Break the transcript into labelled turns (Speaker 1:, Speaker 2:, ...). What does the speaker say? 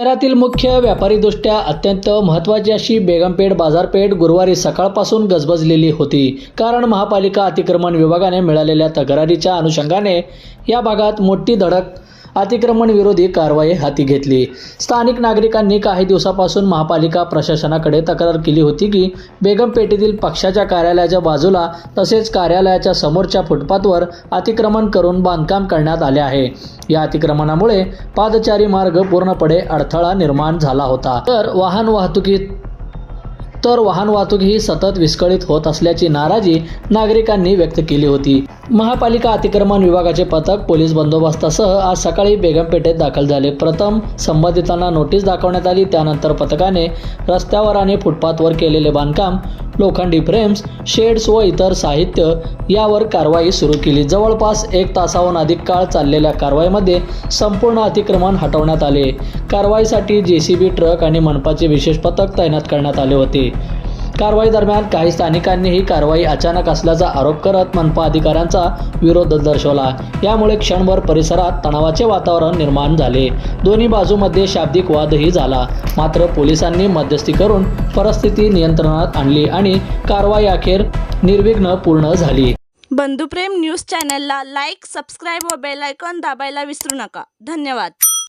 Speaker 1: शहरातील मुख्य व्यापारीदृष्ट्या अत्यंत महत्त्वाची अशी बेगमपेठ बाजारपेठ गुरुवारी सकाळपासून गजबजलेली होती. कारण महापालिका अतिक्रमण विभागाने मिळालेल्या तक्रारीच्या अनुषंगाने या भागात मोठी धडक अतिक्रमण विरोधी कारवाई हाती घेतली. स्थानिक नागरिकांनी काही दिवसापासून महापालिका प्रशासनाकडे तक्रार केली होती की बेगमपेठेतील पक्षाच्या कार्यालयाच्या बाजूला तसेच कार्यालयाच्या समोरच्या फुटपाथवर अतिक्रमण करून बांधकाम करण्यात आले आहे. या अतिक्रमणामुळे पादचारी मार्ग पूर्णपणे अडथळा निर्माण झाला होता. तर वाहन वाहतुकीत तर वाहन वाहतूक ही सतत विस्कळीत होत असल्याची नाराजी नागरिकांनी व्यक्त केली होती. महापालिका अतिक्रमण विभागाचे पथक पोलीस बंदोबस्तासह आज सकाळी बेगमपेठेत दाखल झाले. प्रथम संबंधितांना नोटीस दाखवण्यात आली त्यानंतर पथकाने रस्त्यावर आणि फुटपाथवर केलेले बांधकाम लोखंडी फ्रेम्स शेड्स व इतर साहित्य यावर कारवाई सुरू केली. जवळपास एक तासाहून अधिक काळ चाललेल्या कारवाईमध्ये संपूर्ण अतिक्रमण हटवण्यात आले. कारवाईसाठी जे सी बी ट्रक आणि मनपाचे विशेष पथक तैनात करण्यात आले होते. कारवाई दरम्यान काही स्थानिकांनी ही कारवाई अचानक असल्याचा आरोप करत मनपा अधिकाऱ्यांचा विरोध दर्शवला. यामुळे क्षणभर परिसरात तणावाचे वातावरण निर्माण झाले. दोन्ही बाजूमध्ये शाब्दिक वादही झाला. मात्र पोलिसांनी मध्यस्थी करून परिस्थिती नियंत्रणात आणली आणि कारवाई अखेर निर्विघ्न पूर्ण झाली.
Speaker 2: बंधुप्रेम न्यूज चॅनलला लाईक सबस्क्राईब व बेलायकॉन दाबायला विसरू नका. धन्यवाद.